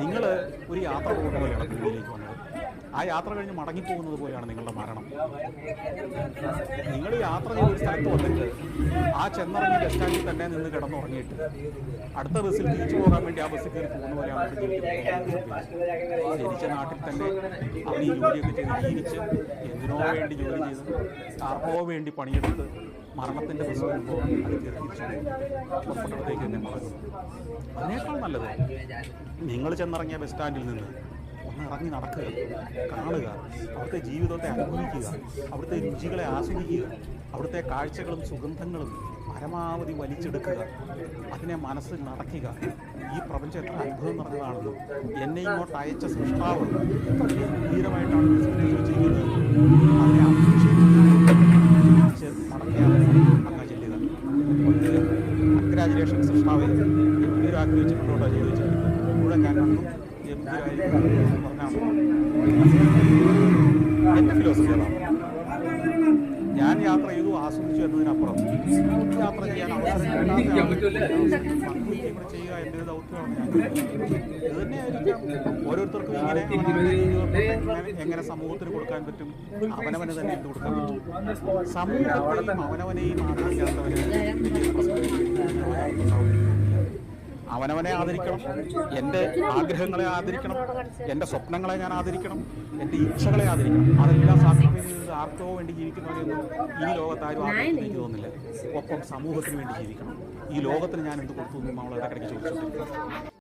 നിങ്ങൾ ഒരു യാത്ര പോകുന്ന പോലെയാണ് ഭൂമിയിലേക്ക് വന്നത്. ആ യാത്ര കഴിഞ്ഞ് മടങ്ങിപ്പോകുന്നത് പോലെയാണ് നിങ്ങളുടെ മരണം. നിങ്ങൾ യാത്ര ചെയ്ത ഒരു സ്ഥലത്ത് വന്നിട്ട് ആ ചെന്നിറങ്ങി ബസ് സ്റ്റാൻഡിൽ തന്നെ നിന്ന് കിടന്നുറങ്ങിയിട്ട്. അടുത്ത ബസ്സിൽ തിരിച്ചു പോകാൻ വേണ്ടി ആ ബസ്സിൽ കയറി പോകുന്ന പോലെയാണ്. ജനിച്ച നാട്ടിൽ തന്നെ അവർ ഈ ജോലിയൊക്കെ ചെയ്ത് ജീവിച്ച് എന്തിനോ വേണ്ടി ജോലി ചെയ്ത് ആർക്കോ വേണ്ടി പണിയെടുത്ത് മരണത്തിന്റെ ബസ് വരുമ്പോൾ അത് കയറി തിരിച്ചു പോകും പുറപ്പെട്ടടത്തേക്ക് തന്നെ അതിനേക്കാൾ നല്ലത് നിങ്ങൾ ചെന്നിറങ്ങിയ ബസ് സ്റ്റാൻഡിൽ നിന്ന് ഒന്ന് ഇറങ്ങി നടക്കുക കാണുക അവിടുത്തെ ജീവിതത്തെ അനുഭവിക്കുക അവിടുത്തെ രുചികളെ ആസ്വദിക്കുക അവിടുത്തെ കാഴ്ചകളും സുഗന്ധങ്ങളും പരമാവധി വലിച്ചെടുക്കുക അതിനെ മനസ്സിൽ നടക്കുക ഈ പ്രപഞ്ചം എത്ര അത്ഭുതം നിറഞ്ഞതാണല്ലോ എന്നെ ഇങ്ങോട്ട് അയച്ച സൃഷ്ടാവ്. ഗംഭീരമായിട്ടാണ് സൃഷ്ടിച്ചു വെച്ചിരിക്കുന്നത്. അതിനെ മുഴുവൻ ഞാൻ കണ്ടു ഗംഭീരമായി എന്ന് പറഞ്ഞാൽ എന്റെ ഫിലോസഫി അതാണ്. ഞാൻ യാത്ര ചെയ്തു ആസ്വദിച്ചു എന്നതിനപ്പുറം. യാത്ര ചെയ്യാൻ അവസരം ഇവിടെ ചെയ്യുക എന്റെ ഒരു ദൗത്യമാണ് ഞാൻ. ഇത് തന്നെയായിരിക്കാം ഓരോരുത്തർക്കും ഇങ്ങനെ എങ്ങനെ- സമൂഹത്തിന് കൊടുക്കാൻ പറ്റും അവനവന് തന്നെ എന്ത് കൊടുക്കാൻ പറ്റും. സമൂഹത്തെയും അവനവനെയും ആദരിക്കാത്തവരെ അവനവനെ ആദരിക്കണം എന്റെ ആഗ്രഹങ്ങളെ ആദരിക്കണം എന്റെ സ്വപ്നങ്ങളെ ഞാൻ ആദരിക്കണം എന്റെ ഇച്ഛകളെ ആദരിക്കണം. അതെല്ലാം സാക്രിഫൈസ് ആർക്കോ വേണ്ടി ജീവിക്കുന്നവരെയൊന്നും ഈ ലോകത്താരും ആരും ആഗ്രഹിക്കുന്നു എനിക്ക് തോന്നുന്നില്ല. ഒപ്പം സമൂഹത്തിന് വേണ്ടി ജീവിക്കണം. ഈ ലോകത്തിന് ഞാൻ എന്ത് കൊടുത്തു എന്ന് നമ്മൾ ഇടയ്ക്കിടയ്ക്ക് ചോദിച്ചോണ്ടിരിക്കും